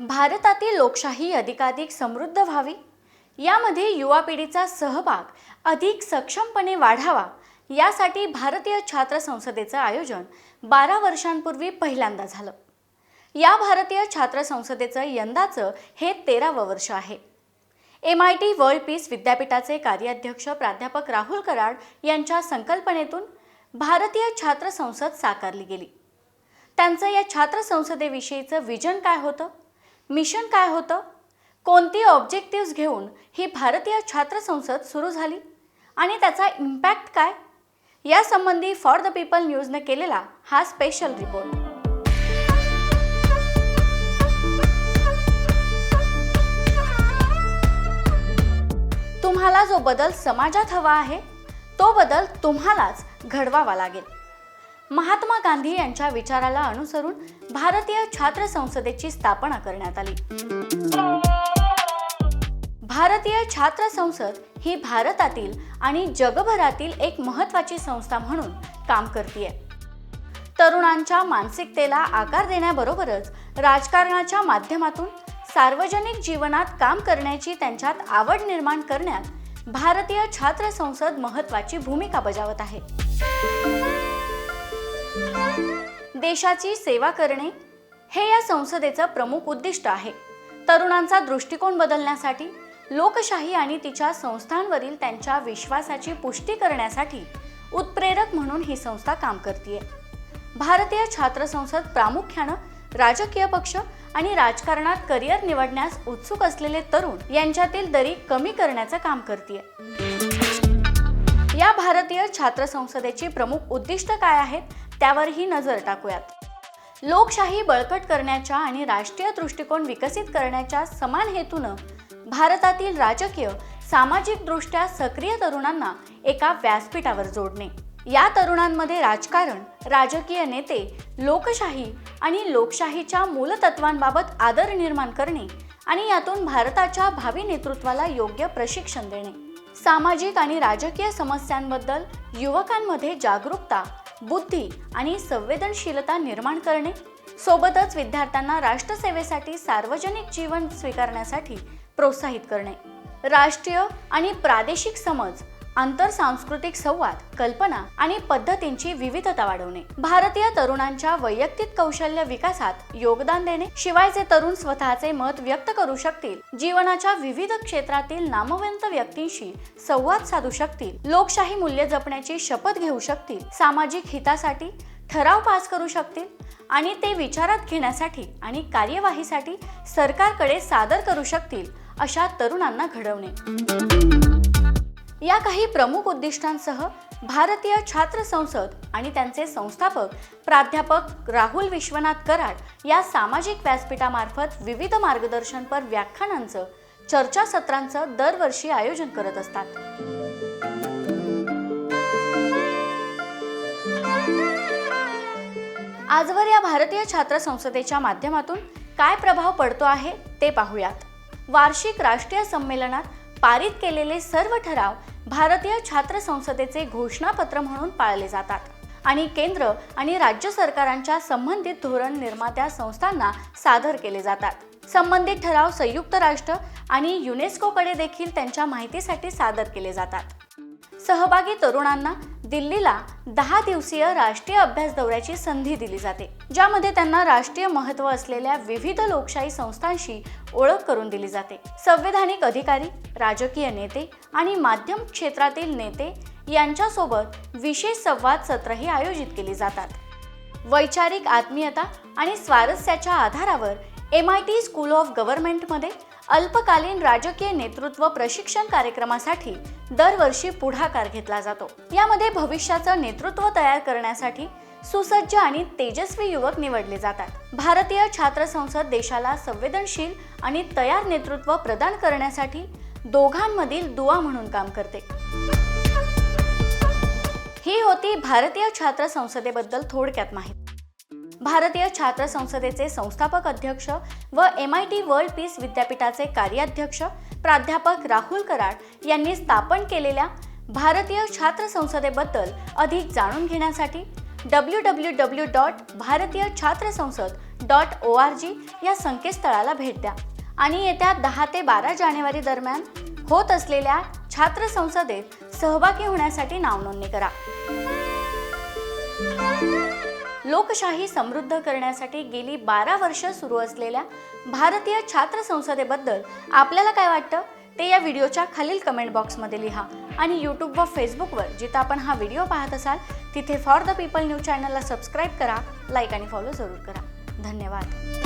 भारतातील लोकशाही अधिकाधिक समृद्ध व्हावी. यामध्ये युवा पिढीचा सहभाग अधिक सक्षमपणे वाढावा यासाठी भारतीय छात्र संसदेचं आयोजन बारा वर्षांपूर्वी पहिल्यांदा झालं. या भारतीय छात्र संसदेचं यंदाचं हे तेरावं वर्ष आहे. M I T world peace विद्यापीठाचे कार्याध्यक्ष प्राध्यापक राहुल कराड यांच्या संकल्पनेतून भारतीय छात्र संसद साकारली गेली. त्यांचं या छात्र संसदेविषयीचं विजन काय होतं? मिशन काय होतं? कोणती ऑब्जेक्टिव्स घेऊन ही भारतीय छात्र संसद सुरू झाली? आणि त्याचा इम्पॅक्ट काय? यासंबंधी फॉर द पीपल न्यूजने केलेला हा स्पेशल रिपोर्ट तुम्हाला जो बदल समाजात हवा आहे तो बदल तुम्हालाच घडवावा लागेल. महात्मा गांधी यांच्या विचाराला अनुसरून भारतीय छात्र संसदेची स्थापना करण्यात आली. भारतीय छात्र संसद ही भारतातील आणि जगभरातील एक महत्वाची संस्था म्हणून काम करते तरुणांच्या मानसिकतेला आकार देण्याबरोबरच राजकारणाच्या माध्यमातून सार्वजनिक जीवनात काम करण्याची त्यांच्यात आवड निर्माण करण्यात भारतीय छात्र संसद महत्वाची भूमिका बजावत आहे. देशाची सेवा करणे हे या संसदेचं प्रमुख उद्दिष्ट आहे. तरुणांचा दृष्टिकोन बदलण्यासाठी लोकशाही आणि तिच्या संस्थांवरील त्यांच्या विश्वासाची पुष्टी करण्यासाठी उत्प्रेरक म्हणून ही संस्था काम करते भारतीय छात्र संसद प्रामुख्यानं राजकीय पक्ष आणि राजकारणात करिअर निवडण्यास उत्सुक असलेले तरुण यांच्यातील दरी कमी करण्याचं काम करते या भारतीय छात्र संसदेची प्रमुख उद्दिष्ट काय आहेत त्यावरही नजर टाकूयात. लोकशाही बळकट करण्याच्या आणि राष्ट्रीय दृष्टिकोन विकसित करण्याच्या समान हेतूनं भारतातील राजकीय सामाजिक दृष्ट्या सक्रिय तरुणांना एका व्यासपीठावर जोडणे. या तरुणांमध्ये राजकारण राजकीय नेते लोकशाही आणि लोकशाहीच्या मूलतत्वांबाबत आदर निर्माण करणे आणि यातून भारताच्या भावी नेतृत्वाला योग्य प्रशिक्षण देणे. सामाजिक आणि राजकीय समस्यांबद्दल युवकांमध्ये जागरूकता बुद्धी आणि संवेदनशीलता निर्माण करणे. सोबतच विद्यार्थ्यांना राष्ट्रसेवेसाठी सार्वजनिक जीवन स्वीकारण्यासाठी प्रोत्साहित करणे. राष्ट्रीय आणि प्रादेशिक समज आंतरसांस्कृतिक संवाद कल्पना आणि पद्धतींची विविधता वाढवणे. भारतीय तरुणांच्या वैयक्तिक कौशल्य विकासात योगदान देणे. शिवायचे तरुण स्वतःचे मत व्यक्त करू शकतील जीवनाच्या विविध क्षेत्रातील नामवंत व्यक्तींशी संवाद साधू शकतील लोकशाही मूल्य जपण्याची शपथ घेऊ शकतील सामाजिक हितासाठी ठराव पास करू शकतील आणि ते विचारात घेण्यासाठी आणि कार्यवाहीसाठी सरकारकडे सादर करू शकतील अशा तरुणांना घडवणे. या काही प्रमुख उद्दिष्टांसह भारतीय छात्र संसद आणि त्यांचे संस्थापक प्राध्यापक राहुल विश्वनाथ कराड या सामाजिक व्यासपीठामार्फत विविध मार्गदर्शनपर व्याख्यानांचं चर्चासत्रांचं दरवर्षी आयोजन करत असतात. आजवर या भारतीय छात्र संसदेच्या माध्यमातून काय प्रभाव पडतो आहे ते पाहूयात. वार्षिक राष्ट्रीय संमेलनात पारित केलेले सर्व ठराव भारतीय छात्र संसदेचे घोषणापत्र म्हणून पाळले जातात. आणि केंद्र आणि राज्य सरकारांच्या संबंधित धोरण निर्मात्या संस्थांना सादर केले जातात. संबंधित ठराव संयुक्त राष्ट्र आणि युनेस्कोकडे देखील त्यांच्या माहितीसाठी सादर केले जातात. सहभागी तरुणांना दिल्लीला दहा दिवसीय राष्ट्रीय अभ्यास दौऱ्याची संधी दिली जाते ज्यामध्ये त्यांना राष्ट्रीय महत्त्व असलेल्या विविध लोकशाही संस्थांशी ओळख करून दिली जाते. संवैधानिक अधिकारी राजकीय नेते आणि माध्यम क्षेत्रातील नेते यांच्यासोबत विशेष संवाद सत्रही आयोजित केली जातात. वैचारिक आत्मीयता आणि स्वारस्याच्या आधारावर M I T school of गव्हर्नमेंटमध्ये अल्पकालीन राजकीय नेतृत्व प्रशिक्षण कार्यक्रमासाठी दरवर्षी पुढाकार घेतला जातो. यामध्ये भविष्याचं नेतृत्व तयार करण्यासाठी सुसज्ज आणि तेजस्वी युवक निवडले जातात. भारतीय छात्र संसद देशाला संवेदनशील आणि तयार नेतृत्व प्रदान करण्यासाठी दोघांमधील दुवा म्हणून काम करते. ही होती भारतीय छात्र संसदेबद्दल थोडक्यात माहिती. भारतीय छात्र संसदेचे संस्थापक अध्यक्ष व M I T world peace विद्यापीठाचे कार्याध्यक्ष प्राध्यापक राहुल कराड यांनी स्थापन केलेल्या भारतीय छात्र संसदेबद्दल अधिक जाणून घेण्यासाठी डब्ल्यू डब्ल्यू डब्ल्यू डॉट भारतीय छात्र संसद डॉट ओ आर जी या संकेतस्थळाला भेट द्या. आणि येत्या दहा ते बारा जानेवारी दरम्यान होत असलेल्या छात्र संसदेत सहभागी होण्यासाठी नावनोंदणी करा. लोकशाही समृद्ध करण्यासाठी गेली बारा वर्ष सुरू असलेल्या भारतीय छात्र संसदेबद्दल आपल्याला काय वाटतं? ते या व्हिडिओच्या खालील कमेंट बॉक्समध्ये लिहा. आणि यूट्यूब व फेसबुकवर जिथं आपण हा व्हिडिओ पाहत असाल तिथे फॉर द पीपल न्यूज चॅनलला सबस्क्राईब करा लाईक आणि फॉलो जरूर करा. धन्यवाद.